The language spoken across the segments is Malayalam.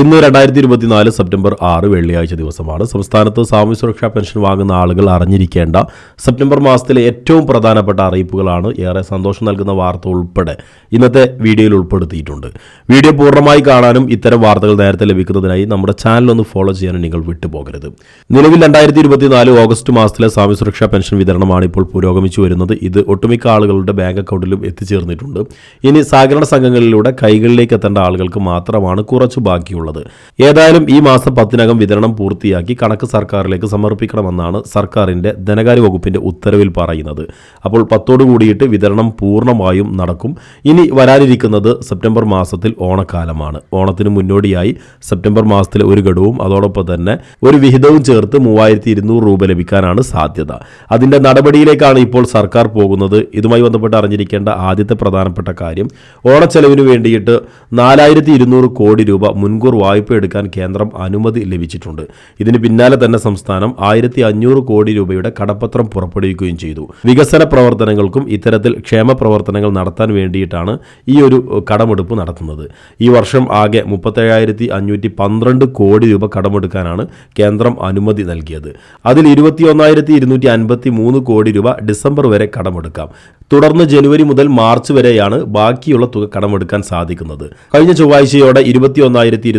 ഇന്ന് രണ്ടായിരത്തി ഇരുപത്തിനാല് സെപ്റ്റംബർ ആറ് വെള്ളിയാഴ്ച ദിവസമാണ്. സംസ്ഥാനത്ത് സാമൂഹ്യ സുരക്ഷാ പെൻഷൻ വാങ്ങുന്ന ആളുകൾ അറിഞ്ഞിരിക്കേണ്ട സെപ്റ്റംബർ മാസത്തിലെ ഏറ്റവും പ്രധാനപ്പെട്ട അറിയിപ്പുകളാണ്. ഏറെ സന്തോഷം നൽകുന്ന വാർത്ത ഉൾപ്പെടെ ഇന്നത്തെ വീഡിയോയിൽ ഉൾപ്പെടുത്തിയിട്ടുണ്ട്. വീഡിയോ പൂർണമായി കാണാനും ഇത്തരം വാർത്തകൾ നേരത്തെ ലഭിക്കുന്നതിനായി നമ്മുടെ ചാനൽ ഒന്ന് ഫോളോ ചെയ്യാനും നിങ്ങൾ വിട്ടുപോകരുത്. നിലവിൽ രണ്ടായിരത്തി ഇരുപത്തിനാല് ഓഗസ്റ്റ് മാസത്തിലെ സാമൂഹ്യ സുരക്ഷാ പെൻഷൻ വിതരണമാണ് ഇപ്പോൾ പുരോഗമിച്ചു വരുന്നത്. ഇത് ഒട്ടുമിക്ക ആളുകളുടെ ബാങ്ക് അക്കൗണ്ടിലും എത്തിച്ചേർന്നിട്ടുണ്ട്. ഇനി സഹകരണ സംഘങ്ങളിലൂടെ കൈകളിലേക്ക് എത്തേണ്ട ആളുകൾക്ക് മാത്രമാണ് കുറച്ച് ബാക്കിയുള്ളത്. ഏതായാലും ഈ മാസം പത്തിനകം വിതരണം പൂർത്തിയാക്കി കണക്ക് സർക്കാരിലേക്ക് സമർപ്പിക്കണമെന്നാണ് സർക്കാരിന്റെ ധനകാര്യ വകുപ്പിന്റെ ഉത്തരവിൽ പറയുന്നത്. അപ്പോൾ പത്തോടു കൂടിയിട്ട് വിതരണം പൂർണമായും നടക്കും. ഇനി വരാനിരിക്കുന്നത് സെപ്റ്റംബർ മാസത്തിൽ ഓണക്കാലമാണ്. ഓണത്തിന് മുന്നോടിയായി സെപ്റ്റംബർ മാസത്തിലെ ഒരു ഘടവും അതോടൊപ്പം തന്നെ ഒരു വിഹിതവും ചേർത്ത് മൂവായിരത്തി ഇരുന്നൂറ് രൂപ ലഭിക്കാനാണ് സാധ്യത. അതിന്റെ നടപടിയിലേക്കാണ് ഇപ്പോൾ സർക്കാർ പോകുന്നത്. ഇതുമായി ബന്ധപ്പെട്ട് അറിഞ്ഞിരിക്കേണ്ട ആദ്യത്തെ പ്രധാനപ്പെട്ട കാര്യം ഓണച്ചെലവിന് വേണ്ടിയിട്ട് നാലായിരത്തി ഇരുന്നൂറ് കോടി രൂപ മുൻകൂർ വായ്പ എടുക്കാൻ കേന്ദ്രം അനുമതി ലഭിച്ചിട്ടുണ്ട്. ഇതിന് പിന്നാലെ തന്നെ സംസ്ഥാനം ആയിരത്തി അഞ്ഞൂറ് കോടി രൂപയുടെ കടപ്പത്രം പുറപ്പെടുവിക്കുകയും ചെയ്തു. വികസന പ്രവർത്തനങ്ങൾക്കും ഇത്തരത്തിൽ ക്ഷേമ പ്രവർത്തനങ്ങൾ നടത്താൻ വേണ്ടിയിട്ടാണ് ഈ ഒരു കടമെടുപ്പ് നടത്തുന്നത്. ഈ വർഷം ആകെ മുപ്പത്തേഴായിരത്തി അഞ്ഞൂറ്റി പന്ത്രണ്ട് കോടി രൂപ കടമെടുക്കാനാണ് കേന്ദ്രം അനുമതി നൽകിയത്. അതിൽ ഇരുപത്തി ഒന്നായിരത്തി ഇരുന്നൂറ്റി അൻപത്തി മൂന്ന് കോടി രൂപ ഡിസംബർ വരെ കടമെടുക്കാം. തുടർന്ന് ജനുവരി മുതൽ മാർച്ച് വരെയാണ് ബാക്കിയുള്ള തുക കടമെടുക്കാൻ സാധിക്കുന്നത്. കഴിഞ്ഞ ചൊവ്വാഴ്ചയോടെ ഇരുപത്തി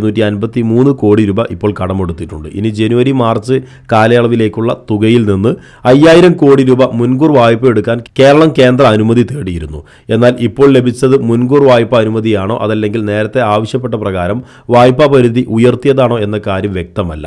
ഇരുന്നൂറ്റി അൻപത്തി മൂന്ന് കോടി രൂപ ഇപ്പോൾ കടമെടുത്തിട്ടുണ്ട്. ഇനി ജനുവരി മാർച്ച് കാലയളവിലേക്കുള്ള തുകയിൽ നിന്ന് അയ്യായിരം കോടി രൂപ മുൻകൂർ വായ്പ എടുക്കാൻ കേരളം കേന്ദ്ര അനുമതി തേടിയിരുന്നു. എന്നാൽ ഇപ്പോൾ ലഭിച്ചത് മുൻകൂർ വായ്പ അനുമതിയാണോ അതല്ലെങ്കിൽ നേരത്തെ ആവശ്യപ്പെട്ട പ്രകാരം വായ്പാ പരിധി ഉയർത്തിയതാണോ എന്ന കാര്യം വ്യക്തമല്ല.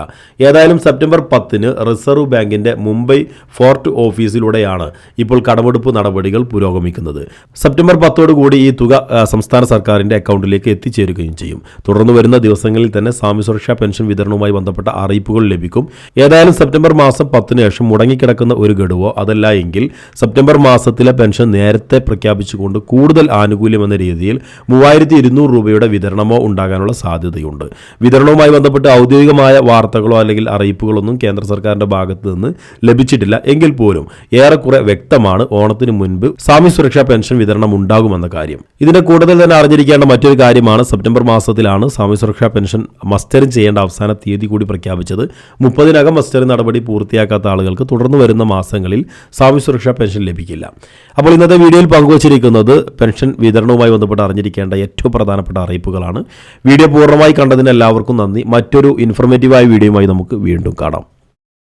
ഏതായാലും സെപ്റ്റംബർ പത്തിന് റിസർവ് ബാങ്കിന്റെ മുംബൈ ഫോർട്ട് ഓഫീസിലൂടെയാണ് ഇപ്പോൾ കടമെടുപ്പ് നടപടികൾ പുരോഗമിക്കുന്നത്. സെപ്റ്റംബർ പത്തോടുകൂടി ഈ തുക സംസ്ഥാന സർക്കാരിന്റെ അക്കൗണ്ടിലേക്ക് എത്തിച്ചേരുകയും ചെയ്യും. തുടർന്ന് വരുന്ന ദിവസങ്ങളിൽ തന്നെ സാമ്യ സുരക്ഷാ പെൻഷൻ വിതരണവുമായി ബന്ധപ്പെട്ട അറിയിപ്പുകൾ ലഭിക്കും. ഏതായാലും സെപ്റ്റംബർ മാസം പത്തിന് ശേഷം മുടങ്ങിക്കിടക്കുന്ന ഒരു ഗഡുവോ അതല്ല എങ്കിൽ സെപ്റ്റംബർ മാസത്തിലെ പെൻഷൻ നേരത്തെ പ്രഖ്യാപിച്ചുകൊണ്ട് കൂടുതൽ ആനുകൂല്യം എന്ന രീതിയിൽ മൂവായിരത്തി ഇരുന്നൂറ് രൂപയുടെ വിതരണമോ ഉണ്ടാകാനുള്ള സാധ്യതയുണ്ട്. വിതരണവുമായി ബന്ധപ്പെട്ട് ഔദ്യോഗികമായ വാർത്തകളോ അല്ലെങ്കിൽ അറിയിപ്പുകളൊന്നും കേന്ദ്ര സർക്കാരിന്റെ ഭാഗത്ത് നിന്ന് ലഭിച്ചിട്ടില്ല. എങ്കിൽ പോലും ഏറെക്കുറെ വ്യക്തമാണ് ഓണത്തിന് മുൻപ് സാമ്യ സുരക്ഷാ പെൻഷൻ വിതരണം ഉണ്ടാകുമെന്ന കാര്യം. ഇതിന്റെ കൂടുതൽ തന്നെ അറിഞ്ഞിരിക്കേണ്ട മറ്റൊരു കാര്യമാണ് സെപ്റ്റംബർ മാസത്തിലാണ് സാമ്യ സുരക്ഷാ പെൻഷൻ മസ്റ്ററിംഗ് ചെയ്യേണ്ട അവസാന തീയതി കൂടി പ്രഖ്യാപിച്ചത് മുപ്പതിനകം മസ്റ്ററിംഗ് നടപടി പൂർത്തിയാക്കാത്ത ആളുകൾക്ക് തുടർന്ന് വരുന്ന മാസങ്ങളിൽ സാമ്യ സുരക്ഷാ പെൻഷൻ ലഭിക്കില്ല. അപ്പോൾ ഇന്നത്തെ വീഡിയോയിൽ പങ്കുവച്ചിരിക്കുന്നത് പെൻഷൻ വിതരണവുമായി ബന്ധപ്പെട്ട് അറിഞ്ഞിരിക്കേണ്ട ഏറ്റവും പ്രധാനപ്പെട്ട അറിയിപ്പുകളാണ്. വീഡിയോ പൂർണമായി കണ്ടതിന് എല്ലാവർക്കും നന്ദി. മറ്റൊരു ഇൻഫർമേറ്റീവായ വീഡിയോയുമായി നമുക്ക് വീണ്ടും കാണാം.